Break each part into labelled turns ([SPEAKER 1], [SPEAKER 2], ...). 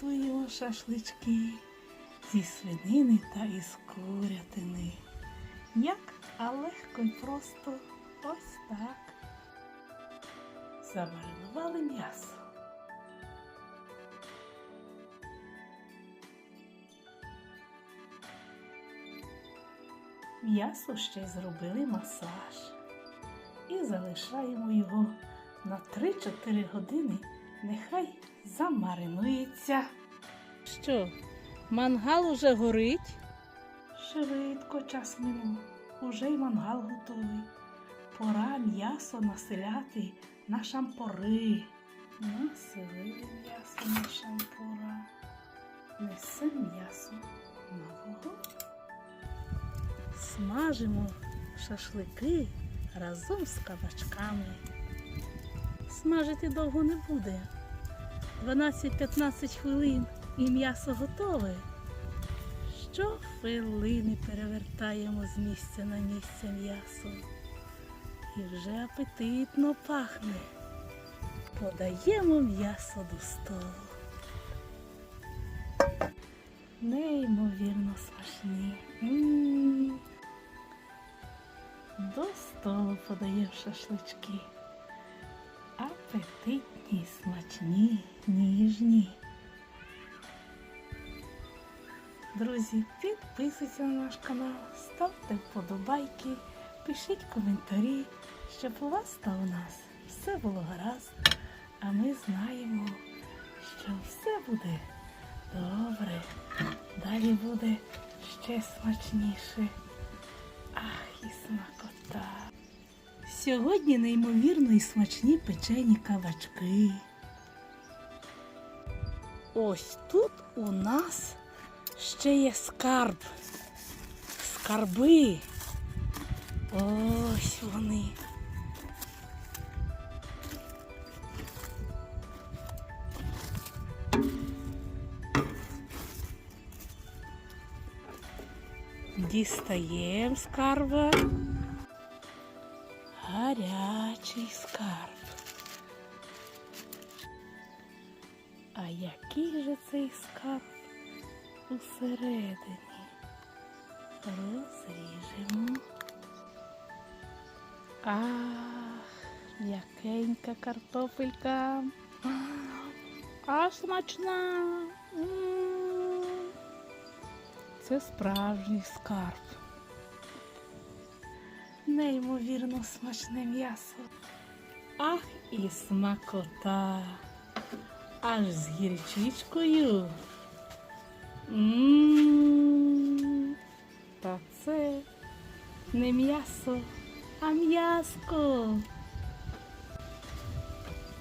[SPEAKER 1] Приготуємо шашлички зі свинини та із курятини. Як, а легко і просто ось так. Замаринували м'ясо. М'ясо ще зробили масаж і залишаємо його на 3-4 години. Нехай замаринується. Що, мангал уже горить? Швидко час минув, уже й мангал готовий. Пора м'ясо населяти на шампури. Населили м'ясо на шампура. Несем м'ясо на вогонь. Смажимо шашлики разом з кабачками. Смажити довго не буде. 12-15 хвилин і м'ясо готове. Щохвилини перевертаємо з місця на місце м'ясо. І вже апетитно пахне. Подаємо м'ясо до столу. Неймовірно смачні. До столу подаємо шашлички. Апетитні, смачні, ніжні. Друзі, підписуйтесь на наш канал, ставте вподобайки, пишіть коментарі, щоб у вас та у нас все було гаразд. А ми знаємо, що все буде добре. Далі буде ще смачніше. Ах, і смакота. Сьогодні неймовірно і смачні печені кабачки. Ось тут у нас ще є скарб. Скарби. Ось вони. Дістаємо скарба. Гарячий скарб. А який же цей скарб усередині? Розріжемо. Ах, м'якенька картопелька. А смачна. Це справжній скарб. Неймовірно смачне м'ясо. Ах, і смакота. Аж з гірчичкою. М, Та це не м'ясо, а м'яско.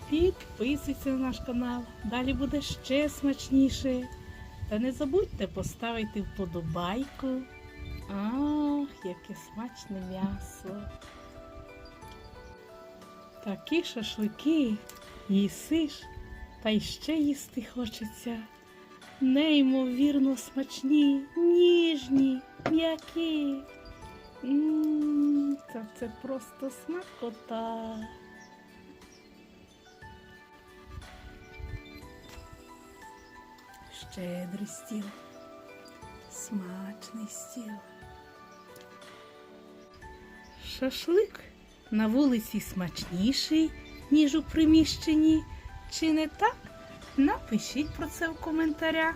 [SPEAKER 1] Підписуйся на наш канал. Далі буде ще смачніше. Та не забудьте поставити вподобайку. Ах, яке смачне м'ясо. Такі шашлики їсиш, та й ще їсти хочеться. Неймовірно смачні, ніжні, м'які. Та це просто смакота. Щедрий стіл, смачний стіл. Шашлик на вулиці смачніший, ніж у приміщенні. Чи не так? Напишіть про це в коментарях.